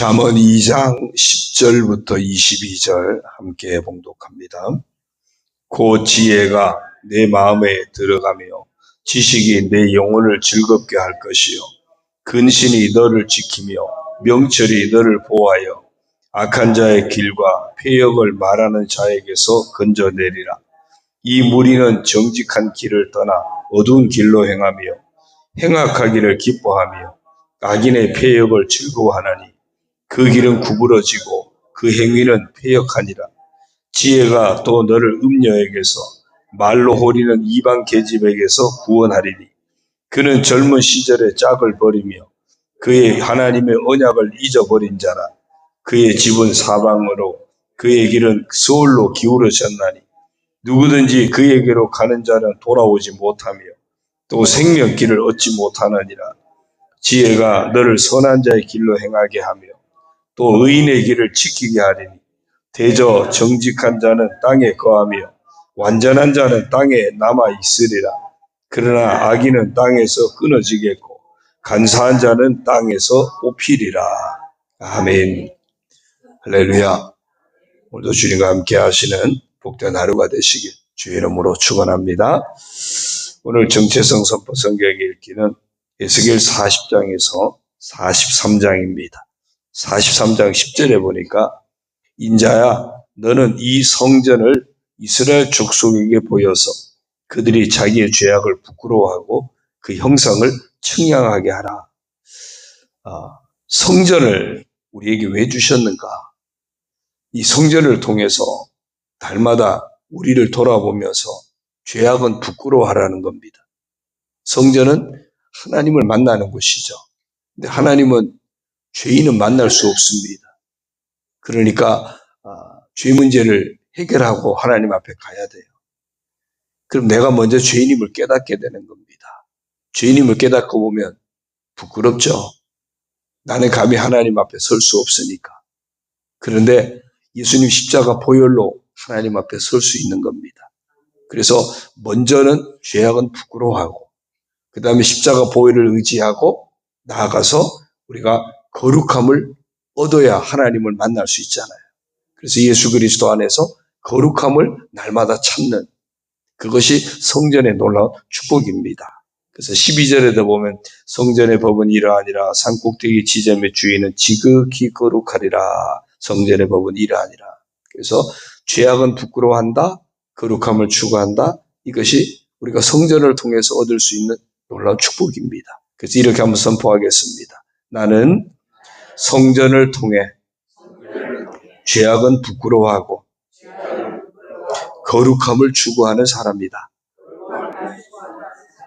잠언 2장 10절부터 22절 함께 봉독합니다. 고 지혜가 내 마음에 들어가며 지식이 내 영혼을 즐겁게 할 것이요 근신이 너를 지키며 명철이 너를 보호하여 악한 자의 길과 폐역을 말하는 자에게서 건져내리라. 이 무리는 정직한 길을 떠나 어두운 길로 행하며 행악하기를 기뻐하며 악인의 폐역을 즐거워하나니 그 길은 구부러지고 그 행위는 폐역하니라. 지혜가 또 너를 음녀에게서 말로 호리는 이방 계집에게서 구원하리니 그는 젊은 시절에 짝을 버리며 그의 하나님의 언약을 잊어버린 자라 그의 집은 사방으로 그의 길은 서울로 기울어졌나니 누구든지 그에게로 가는 자는 돌아오지 못하며 또 생명길을 얻지 못하느니라 지혜가 너를 선한 자의 길로 행하게 하며 또 의인의 길을 지키게 하리니 대저 정직한 자는 땅에 거하며 완전한 자는 땅에 남아 있으리라. 그러나 악인은 땅에서 끊어지겠고 간사한 자는 땅에서 뽑히리라. 아멘. 할렐루야. 오늘도 주님과 함께 하시는 복된 하루가 되시길 주의 이름으로 축원합니다. 오늘 정체성 선포 성경 읽기는 에스겔 40장에서 43장입니다. 43장 10절에 보니까 인자야 너는 이 성전을 이스라엘 족속에게 보여서 그들이 자기의 죄악을 부끄러워하고 그 형상을 청량하게 하라. 아, 성전을 우리에게 왜 주셨는가? 이 성전을 통해서 달마다 우리를 돌아보면서 죄악은 부끄러워하라는 겁니다. 성전은 하나님을 만나는 곳이죠. 근데 하나님은 죄인은 만날 수 없습니다. 그러니까 아, 죄 문제를 해결하고 하나님 앞에 가야 돼요. 그럼 내가 먼저 죄인임을 깨닫게 되는 겁니다. 죄인임을 깨닫고 보면 부끄럽죠. 나는 감히 하나님 앞에 설 수 없으니까. 그런데 예수님 십자가 보혈로 하나님 앞에 설 수 있는 겁니다. 그래서 먼저는 죄악은 부끄러워하고 그 다음에 십자가 보혈을 의지하고 나아가서 우리가 거룩함을 얻어야 하나님을 만날 수 있잖아요. 그래서 예수 그리스도 안에서 거룩함을 날마다 찾는 그것이 성전의 놀라운 축복입니다. 그래서 12절에도 보면 성전의 법은 이러하니라 산꼭대기 지점의 주인은 지극히 거룩하리라 성전의 법은 이러하니라 그래서 죄악은 부끄러워한다 거룩함을 추구한다 이것이 우리가 성전을 통해서 얻을 수 있는 놀라운 축복입니다. 그래서 이렇게 한번 선포하겠습니다. 나는 성전을 통해 죄악은 부끄러워하고 거룩함을 추구하는 사람이다.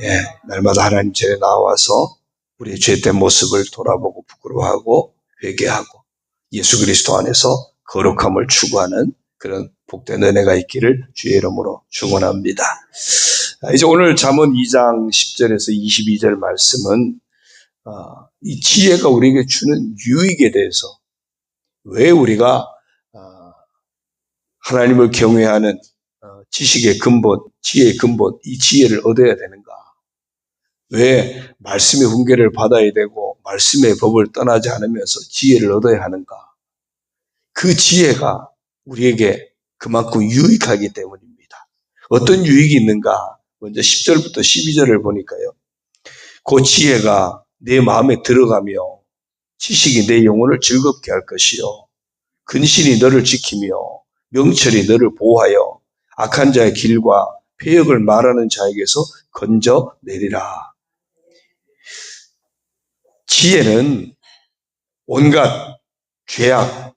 예, 날마다 하나님 전에 나와서 우리의 죄된 모습을 돌아보고 부끄러워하고 회개하고 예수 그리스도 안에서 거룩함을 추구하는 그런 복된 은혜가 있기를 주의 이름으로 축원합니다. 이제 오늘 잠언 2장 10절에서 22절 말씀은 어, 이 지혜가 우리에게 주는 유익에 대해서 왜 우리가 어, 하나님을 경외하는 어, 지식의 근본, 지혜의 근본, 이 지혜를 얻어야 되는가? 왜 말씀의 훈계를 받아야 되고 말씀의 법을 떠나지 않으면서 지혜를 얻어야 하는가? 그 지혜가 우리에게 그만큼 유익하기 때문입니다. 어떤 유익이 있는가? 먼저 10절부터 12절을 보니까요. 그 지혜가 내 마음에 들어가며 지식이 내 영혼을 즐겁게 할 것이요. 근신이 너를 지키며 명철이 너를 보호하여 악한 자의 길과 폐역을 말하는 자에게서 건져 내리라. 지혜는 온갖 죄악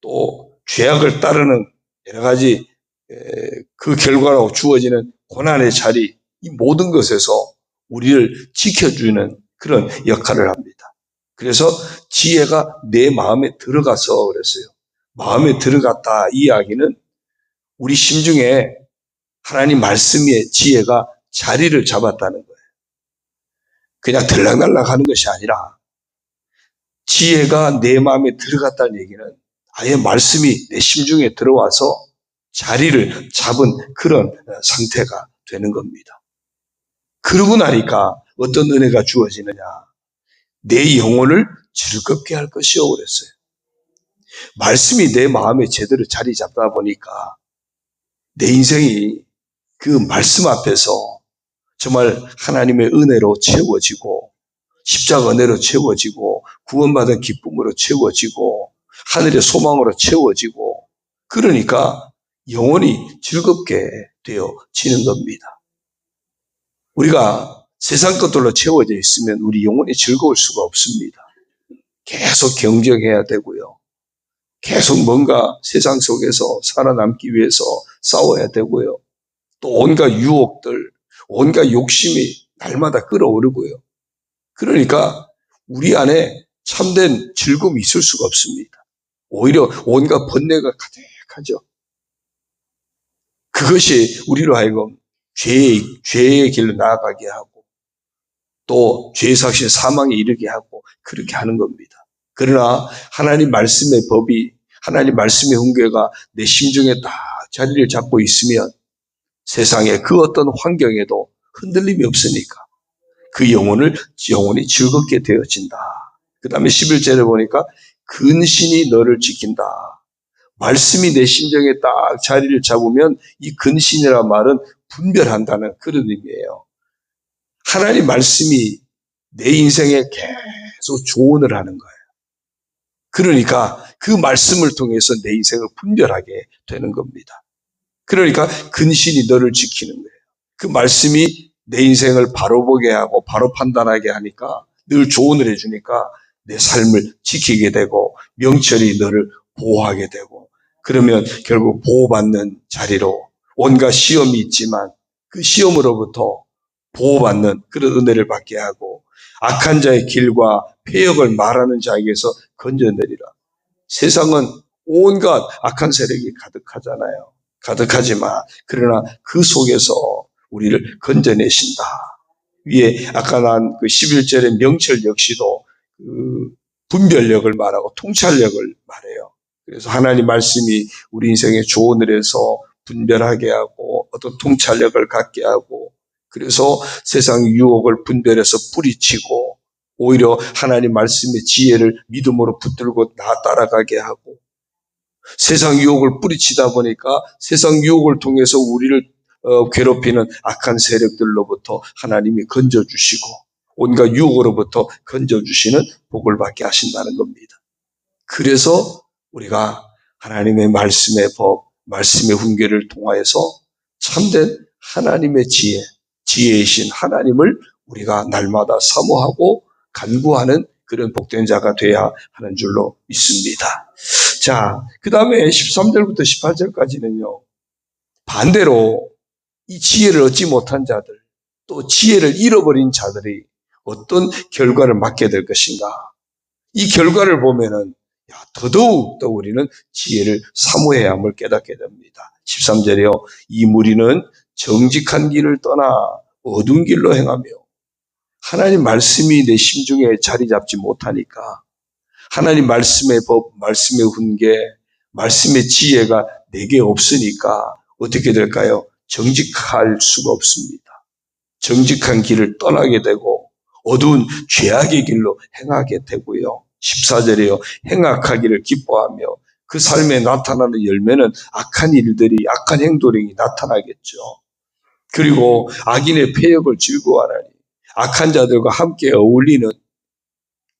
또 죄악을 따르는 여러 가지 그 결과로 주어지는 고난의 자리 이 모든 것에서 우리를 지켜주는 그런 역할을 합니다. 그래서 지혜가 내 마음에 들어가서 그랬어요. 마음에 들어갔다 이 이야기는 우리 심중에 하나님 말씀의 지혜가 자리를 잡았다는 거예요. 그냥 들락날락 하는 것이 아니라 지혜가 내 마음에 들어갔다는 얘기는 아예 말씀이 내 심중에 들어와서 자리를 잡은 그런 상태가 되는 겁니다. 그러고 나니까 어떤 은혜가 주어지느냐. 내 영혼을 즐겁게 할 것이요. 그랬어요. 말씀이 내 마음에 제대로 자리 잡다 보니까 내 인생이 그 말씀 앞에서 정말 하나님의 은혜로 채워지고 십자가 은혜로 채워지고 구원받은 기쁨으로 채워지고 하늘의 소망으로 채워지고 그러니까 영혼이 즐겁게 되어지는 겁니다. 우리가 세상 것들로 채워져 있으면 우리 영혼이 즐거울 수가 없습니다. 계속 경쟁해야 되고요. 계속 뭔가 세상 속에서 살아남기 위해서 싸워야 되고요. 또 온갖 유혹들, 온갖 욕심이 날마다 끌어오르고요. 그러니까 우리 안에 참된 즐거움이 있을 수가 없습니다. 오히려 온갖 번뇌가 가득하죠. 그것이 우리로 하여금 죄의, 죄의 길로 나아가게 하고 또 죄삭신 사망에 이르게 하고 그렇게 하는 겁니다. 그러나 하나님 말씀의 법이 하나님 말씀의 훈계가 내 심중에 딱 자리를 잡고 있으면 세상의 그 어떤 환경에도 흔들림이 없으니까 그 영혼을 영혼이 즐겁게 되어진다. 그 다음에 11절에 보니까 근신이 너를 지킨다. 말씀이 내 심정에 딱 자리를 잡으면 이 근신이라 말은 분별한다는 그런 의미예요. 하나님 말씀이 내 인생에 계속 조언을 하는 거예요. 그러니까 그 말씀을 통해서 내 인생을 분별하게 되는 겁니다. 그러니까 근신이 너를 지키는 거예요. 그 말씀이 내 인생을 바로 보게 하고 바로 판단하게 하니까 늘 조언을 해주니까 내 삶을 지키게 되고 명철이 너를 보호하게 되고 그러면 결국 보호받는 자리로 온갖 시험이 있지만 그 시험으로부터 보호받는 그런 은혜를 받게 하고 악한 자의 길과 폐역을 말하는 자에게서 건져내리라. 세상은 온갖 악한 세력이 가득하잖아요. 가득하지만 그러나 그 속에서 우리를 건져내신다. 위에 아까 난 그 11절의 명철 역시도 그 분별력을 말하고 통찰력을 말해요. 그래서 하나님 말씀이 우리 인생에 조언을 해서 분별하게 하고 어떤 통찰력을 갖게 하고 그래서 세상 유혹을 분별해서 뿌리치고 오히려 하나님 말씀의 지혜를 믿음으로 붙들고 나 따라가게 하고 세상 유혹을 뿌리치다 보니까 세상 유혹을 통해서 우리를 어, 괴롭히는 악한 세력들로부터 하나님이 건져주시고 온갖 유혹으로부터 건져주시는 복을 받게 하신다는 겁니다. 그래서 우리가 하나님의 말씀의 법, 말씀의 훈계를 통하여서 참된 하나님의 지혜, 지혜이신 하나님을 우리가 날마다 사모하고 간구하는 그런 복된 자가 돼야 하는 줄로 믿습니다. 자, 그 다음에 13절부터 18절까지는요, 반대로 이 지혜를 얻지 못한 자들, 또 지혜를 잃어버린 자들이 어떤 결과를 맞게 될 것인가. 이 결과를 보면은, 야, 더더욱 더 우리는 지혜를 사모해야 함을 깨닫게 됩니다. 13절에요. 이 무리는 정직한 길을 떠나 어두운 길로 행하며 하나님 말씀이 내 심중에 자리 잡지 못하니까 하나님 말씀의 법, 말씀의 훈계, 말씀의 지혜가 내게 없으니까 어떻게 될까요? 정직할 수가 없습니다. 정직한 길을 떠나게 되고 어두운 죄악의 길로 행하게 되고요. 14절에요. 행악하기를 기뻐하며 그 삶에 나타나는 열매는 악한 일들이, 악한 행동이 나타나겠죠. 그리고 악인의 폐역을 즐거워하라니 악한 자들과 함께 어울리는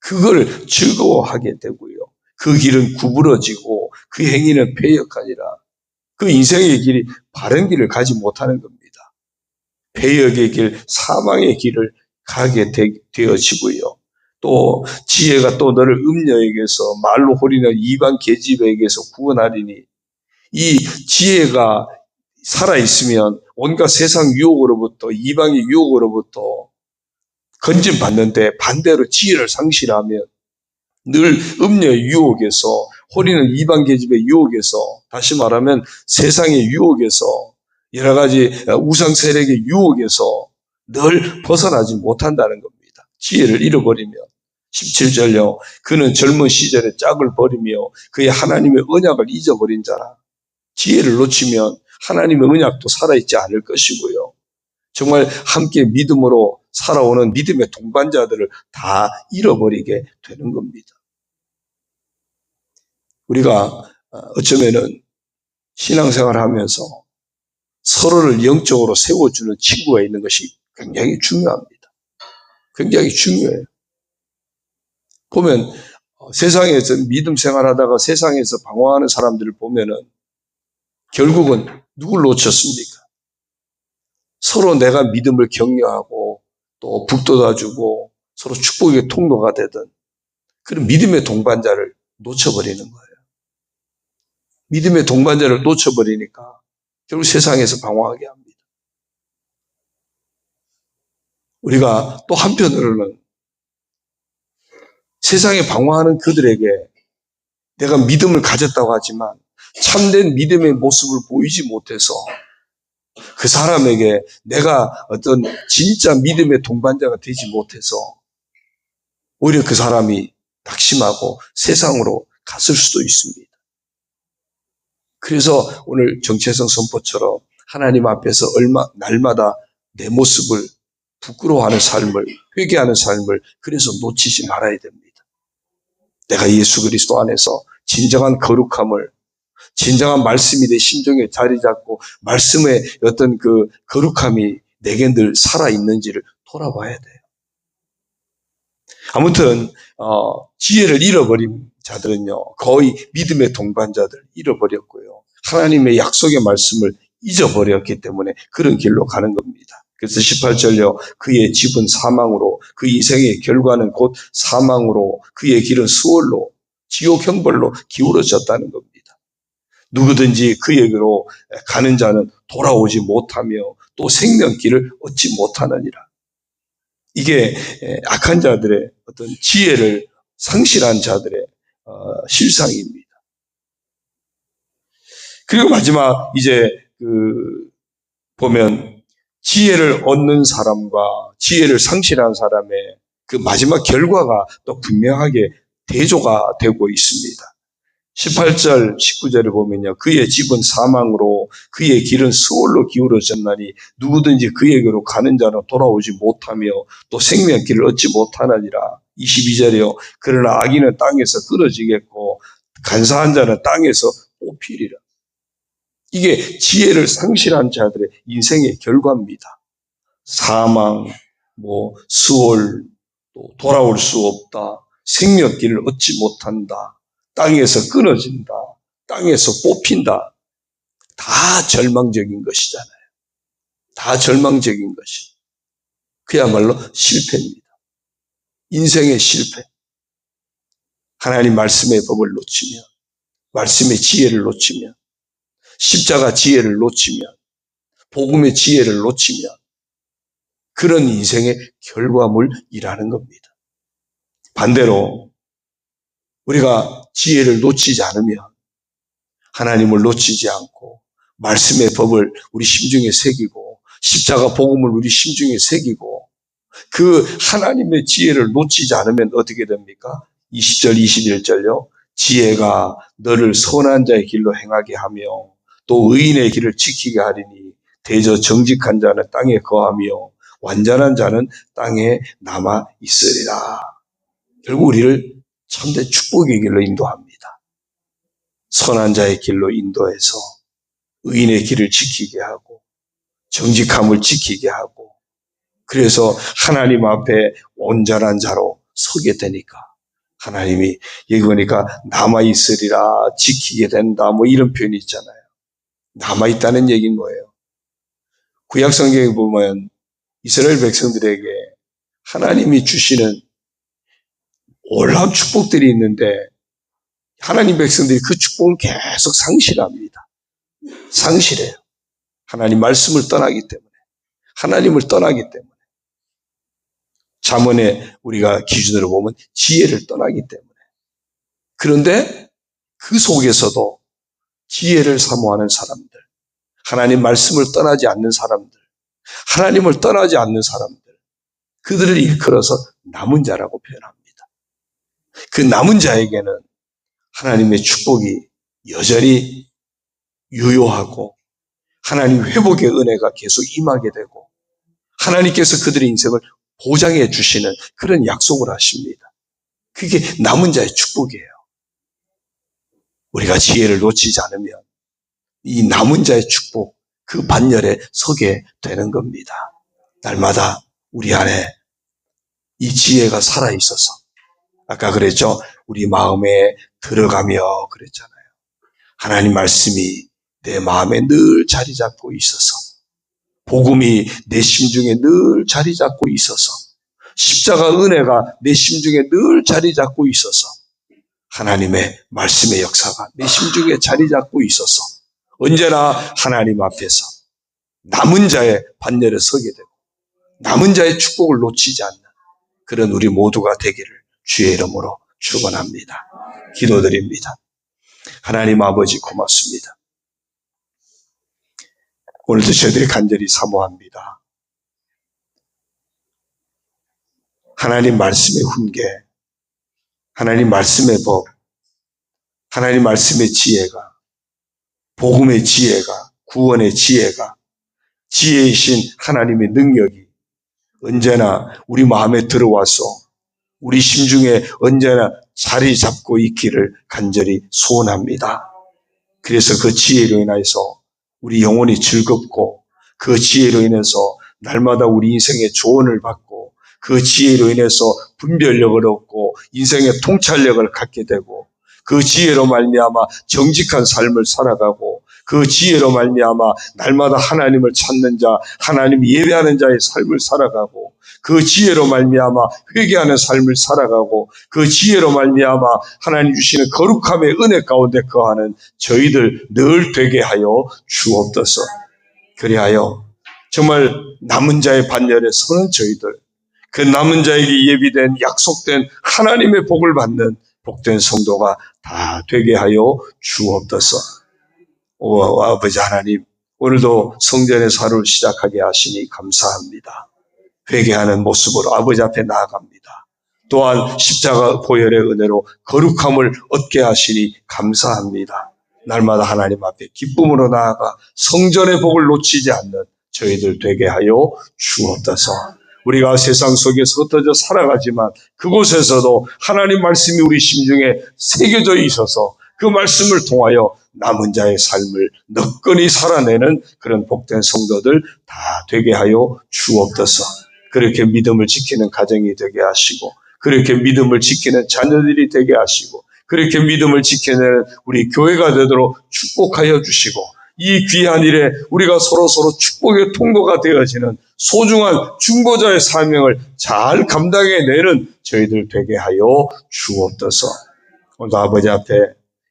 그걸 즐거워하게 되고요. 그 길은 구부러지고 그 행위는 폐역하니라. 그 인생의 길이 바른 길을 가지 못하는 겁니다. 폐역의 길, 사망의 길을 가게 되, 되어지고요. 또 지혜가 또 너를 음녀에게서 말로 홀리는 이방 계집에게서 구원하리니 이 지혜가 살아있으면 온갖 세상 유혹으로부터 이방의 유혹으로부터 건진받는데 반대로 지혜를 상실하면 늘 음녀의 유혹에서 홀리는 이방 계집의 유혹에서 다시 말하면 세상의 유혹에서 여러 가지 우상 세력의 유혹에서 늘 벗어나지 못한다는 겁니다. 지혜를 잃어버리면 17절요. 그는 젊은 시절에 짝을 버리며 그의 하나님의 언약을 잊어버린 자라. 지혜를 놓치면 하나님의 언약도 살아있지 않을 것이고요. 정말 함께 믿음으로 살아오는 믿음의 동반자들을 다 잃어버리게 되는 겁니다. 우리가 어, 어쩌면은 신앙생활 하면서 서로를 영적으로 세워주는 친구가 있는 것이 굉장히 중요합니다. 굉장히 중요해요. 보면 어, 세상에서 믿음 생활하다가 세상에서 방황하는 사람들을 보면은 결국은 누굴 놓쳤습니까? 서로 내가 믿음을 격려하고 또 북돋아주고 서로 축복의 통로가 되던 그런 믿음의 동반자를 놓쳐버리는 거예요. 믿음의 동반자를 놓쳐버리니까 결국 세상에서 방황하게 합니다. 우리가 또 한편으로는 세상에 방황하는 그들에게 내가 믿음을 가졌다고 하지만 참된 믿음의 모습을 보이지 못해서 그 사람에게 내가 어떤 진짜 믿음의 동반자가 되지 못해서 오히려 그 사람이 낙심하고 세상으로 갔을 수도 있습니다. 그래서 오늘 정체성 선포처럼 하나님 앞에서 얼마 날마다 내 모습을 부끄러워하는 삶을 회개하는 삶을 그래서 놓치지 말아야 됩니다. 내가 예수 그리스도 안에서 진정한 거룩함을 진정한 말씀이 내 심정에 자리 잡고 말씀의 어떤 그 거룩함이 내게 늘 살아 있는지를 돌아봐야 돼요. 아무튼 어, 지혜를 잃어버린 자들은요 거의 믿음의 동반자들 잃어버렸고요 하나님의 약속의 말씀을 잊어버렸기 때문에 그런 길로 가는 겁니다. 그래서 18절요 그의 집은 사망으로 그 인생의 결과는 곧 사망으로 그의 길은 수월로 지옥 형벌로 기울어졌다는 겁니다. 누구든지 그에게로 가는 자는 돌아오지 못하며 또 생명길을 얻지 못하느니라. 이게 악한 자들의 어떤 지혜를 상실한 자들의 어, 실상입니다. 그리고 마지막 이제 그 보면 지혜를 얻는 사람과 지혜를 상실한 사람의 그 마지막 결과가 또 분명하게 대조가 되고 있습니다. 18절, 19절을 보면요. 그의 집은 사망으로 그의 길은 수월로 기울어졌나니 누구든지 그에게로 가는 자는 돌아오지 못하며 또 생명길을 얻지 못하느니라. 22절이요. 그러나 악인은 땅에서 끊어지겠고 간사한 자는 땅에서 뽑히리라. 이게 지혜를 상실한 자들의 인생의 결과입니다. 사망, 뭐 수월, 또 돌아올 수 없다. 생명길을 얻지 못한다. 땅에서 끊어진다. 땅에서 뽑힌다. 다 절망적인 것이잖아요. 다 절망적인 것이. 그야말로 실패입니다. 인생의 실패. 하나님 말씀의 법을 놓치면, 말씀의 지혜를 놓치면, 십자가 지혜를 놓치면, 복음의 지혜를 놓치면, 그런 인생의 결과물이라는 겁니다. 반대로 우리가 지혜를 놓치지 않으면 하나님을 놓치지 않고 말씀의 법을 우리 심중에 새기고 십자가 복음을 우리 심중에 새기고 그 하나님의 지혜를 놓치지 않으면 어떻게 됩니까? 20절, 21절요. 지혜가 너를 선한 자의 길로 행하게 하며 또 의인의 길을 지키게 하리니 대저 정직한 자는 땅에 거하며 완전한 자는 땅에 남아 있으리라. 결국 우리를 참된 축복의 길로 인도합니다. 선한 자의 길로 인도해서 의인의 길을 지키게 하고 정직함을 지키게 하고 그래서 하나님 앞에 온전한 자로 서게 되니까 하나님이 여기 보니까 남아 있으리라 지키게 된다 뭐 이런 표현이 있잖아요. 남아 있다는 얘기인 거예요. 구약 성경에 보면 이스라엘 백성들에게 하나님이 주시는 놀라운 축복들이 있는데 하나님 백성들이 그 축복을 계속 상실합니다. 상실해요. 하나님 말씀을 떠나기 때문에. 하나님을 떠나기 때문에. 자문에 우리가 기준으로 보면 지혜를 떠나기 때문에. 그런데 그 속에서도 지혜를 사모하는 사람들, 하나님 말씀을 떠나지 않는 사람들, 하나님을 떠나지 않는 사람들, 그들을 일컬어서 남은 자라고 표현합니다. 그 남은 자에게는 하나님의 축복이 여전히 유효하고 하나님 회복의 은혜가 계속 임하게 되고 하나님께서 그들의 인생을 보장해 주시는 그런 약속을 하십니다. 그게 남은 자의 축복이에요. 우리가 지혜를 놓치지 않으면 이 남은 자의 축복, 그 반열에 서게 되는 겁니다. 날마다 우리 안에 이 지혜가 살아 있어서 아까 그랬죠. 우리 마음에 들어가며 그랬잖아요. 하나님 말씀이 내 마음에 늘 자리 잡고 있어서 복음이 내 심중에 늘 자리 잡고 있어서 십자가 은혜가 내 심중에 늘 자리 잡고 있어서 하나님의 말씀의 역사가 내 심중에 자리 잡고 있어서 언제나 하나님 앞에서 남은 자의 반열에 서게 되고 남은 자의 축복을 놓치지 않는 그런 우리 모두가 되기를 주의 이름으로 축원합니다. 기도드립니다. 하나님 아버지 고맙습니다. 오늘도 저희들이 간절히 사모합니다. 하나님 말씀의 훈계, 하나님 말씀의 법, 하나님 말씀의 지혜가, 복음의 지혜가, 구원의 지혜가, 지혜이신 하나님의 능력이 언제나 우리 마음에 들어와서 우리 심중에 언제나 자리 잡고 있기를 간절히 소원합니다. 그래서 그 지혜로 인해서 우리 영혼이 즐겁고 그 지혜로 인해서 날마다 우리 인생의 조언을 받고 그 지혜로 인해서 분별력을 얻고 인생의 통찰력을 갖게 되고 그 지혜로 말미암아 정직한 삶을 살아가고 그 지혜로 말미암아 날마다 하나님을 찾는 자, 하나님 예배하는 자의 삶을 살아가고 그 지혜로 말미암아 회개하는 삶을 살아가고 그 지혜로 말미암아 하나님 주시는 거룩함의 은혜 가운데 거하는 저희들 늘 되게 하여 주옵소서. 그리하여 정말 남은 자의 반열에 서는 저희들 그 남은 자에게 예비된 약속된 하나님의 복을 받는 복된 성도가 다 되게 하여 주옵소서. 오, 아버지 하나님, 오늘도 성전에서 하루를 시작하게 하시니 감사합니다. 회개하는 모습으로 아버지 앞에 나아갑니다. 또한 십자가 보혈의 은혜로 거룩함을 얻게 하시니 감사합니다. 날마다 하나님 앞에 기쁨으로 나아가 성전의 복을 놓치지 않는 저희들 되게 하여 주옵소서. 우리가 세상 속에서 흩어져 살아가지만 그곳에서도 하나님 말씀이 우리 심중에 새겨져 있어서 그 말씀을 통하여 남은 자의 삶을 너끈히 살아내는 그런 복된 성도들 다 되게 하여 주옵소서. 그렇게 믿음을 지키는 가정이 되게 하시고 그렇게 믿음을 지키는 자녀들이 되게 하시고 그렇게 믿음을 지켜내는 우리 교회가 되도록 축복하여 주시고 이 귀한 일에 우리가 서로 서로 축복의 통로가 되어지는 소중한 중보자의 사명을 잘 감당해내는 저희들 되게 하여 주옵소서. 오늘 아버지 앞에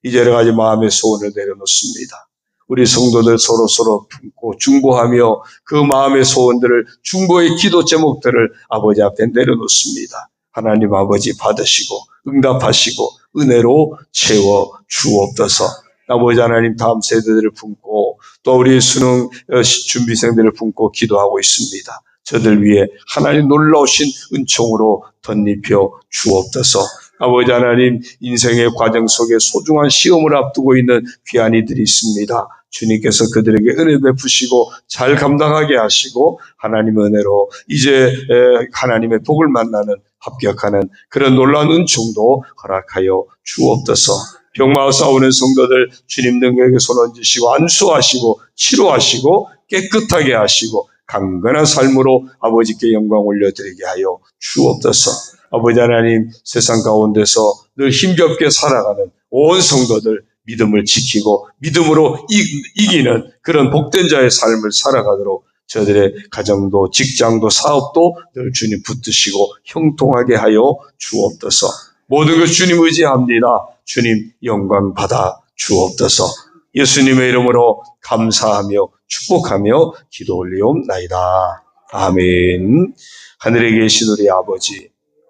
이제 여러 가지 마음의 소원을 내려놓습니다. 우리 성도들 서로 서로 품고 중보하며 그 마음의 소원들을 중보의 기도 제목들을 아버지 앞에 내려놓습니다. 하나님 아버지 받으시고 응답하시고 은혜로 채워 주옵소서. 아버지 하나님 다음 세대들을 품고 또 우리 수능 어, 준비생들을 품고 기도하고 있습니다. 저들 위해 하나님 놀라우신 은총으로 덧입혀 주옵소서. 아버지 하나님 인생의 과정 속에 소중한 시험을 앞두고 있는 귀한 이들이 있습니다. 주님께서 그들에게 은혜 베푸시고 잘 감당하게 하시고 하나님의 은혜로 이제 하나님의 복을 만나는 합격하는 그런 놀라운 은총도 허락하여 주옵소서. 병마와 싸우는 성도들 주님 능력에 손 얹으시고 안수하시고 치료하시고 깨끗하게 하시고 강건한 삶으로 아버지께 영광 올려드리게 하여 주옵소서. 아버지 하나님 세상 가운데서 늘 힘겹게 살아가는 온 성도들 믿음을 지키고 믿음으로 이기는 그런 복된 자의 삶을 살아가도록 저들의 가정도 직장도 사업도 늘 주님 붙드시고 형통하게 하여 주옵소서. 모든 것 주님 의지합니다. 주님 영광 받아 주옵소서. 예수님의 이름으로 감사하며 축복하며 기도 올리옵나이다. 아멘. 하늘에 계신 우리 아버지,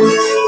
Música